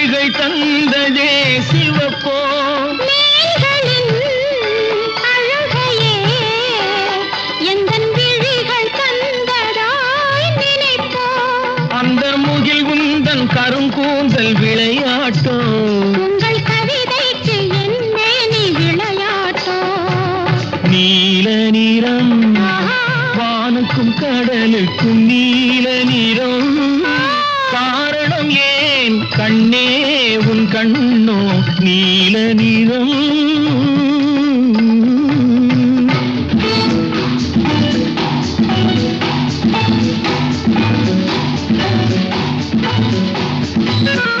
மேல்கள் தந்ததே சிவப்போ. கருங்கூந்தல் விளையாட்டோ. உங்கள் கவிதைக்கு என்னே நீ விளையாட்டோ? நீல நிறம் வானுக்கும் கடலுக்கும் நீல நிறம். காரணம் ஏன் കണ്ണേ ഉൻ കണ്ണോ നീല thank you